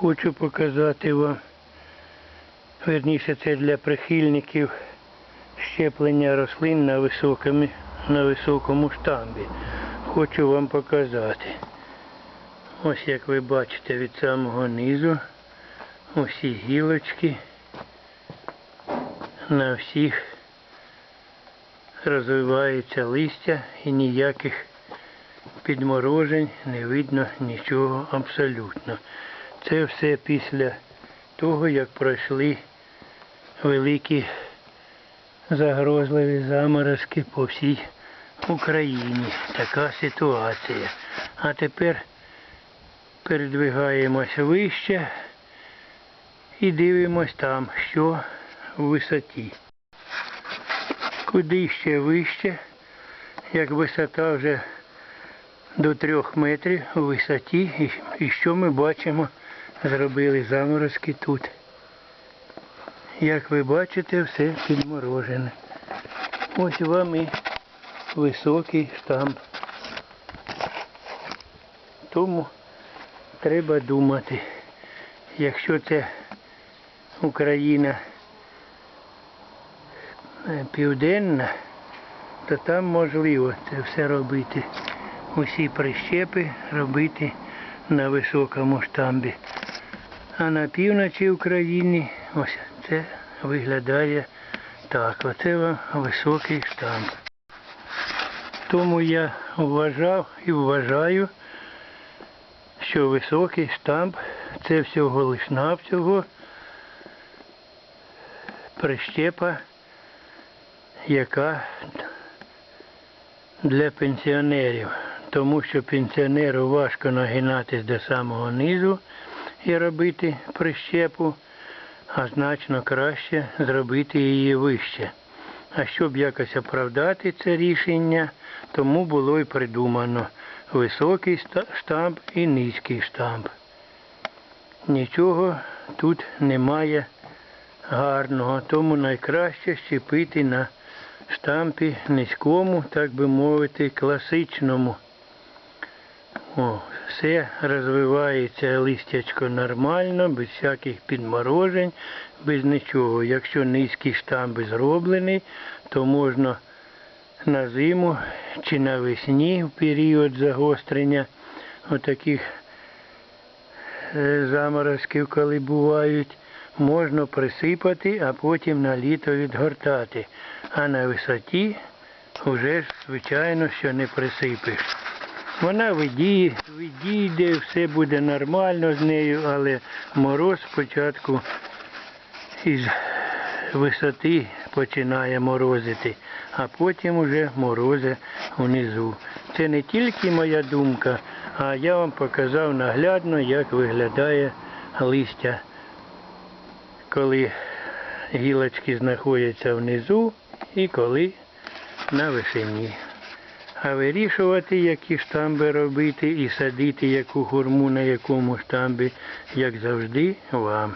хочу показати вам. Верніше це для прихильників щеплення рослин на, високому, на високому штамбі. Хочу вам показати. Ось як ви бачите від самого низу усі гілочки на всіх розвивається листя і ніяких підморожень не видно нічого абсолютно. Це все після того, як пройшли великі загрозливі заморозки по всій Україні. Така ситуація. А тепер передвигаємось вище і дивимось там, що в висоті. Куди ще вище, як висота вже до трьох метрів у висоті, і, що ми бачимо, зробили заморозки тут. Як ви бачите, все підморожене. Ось вам і високий штамп. Тому треба думати, якщо це Україна е, південна, то там можливо це все робити. Усі прищепи робити на високому штамбі. А на півночі України ось це виглядає так. Оце вам високий штамп. Тому я вважав і вважаю, що високий штамп це всього лиш навсього прищепа, яка для пенсіонерів. Тому що пенсіонеру важко нагинатись до самого низу і робити прищепу, а значно краще зробити її вище. А щоб якось оправдати це рішення, тому було і придумано високий штамп і низький штамп. Нічого тут немає гарного, тому найкраще щепити на штампі низькому, так би мовити, класичному. О, все розвивається листячко нормально, без всяких підморожень, без нічого. Якщо низький штамп зроблений, то можна на зиму чи навесні в період загострення отаких е, заморозків, коли бувають, можна присипати, а потім на літо відгортати. А на висоті вже звичайно, що не присипеш. Вона відійде, відійде, все буде нормально з нею, але мороз спочатку із висоти починає морозити, а потім уже морози внизу. Це не тільки моя думка, а я вам показав наглядно, як виглядає листя, коли гілочки знаходяться внизу і коли на висині. А вирішувати, які штамби робити і садити яку гурму на якому штамбі, як завжди, вам.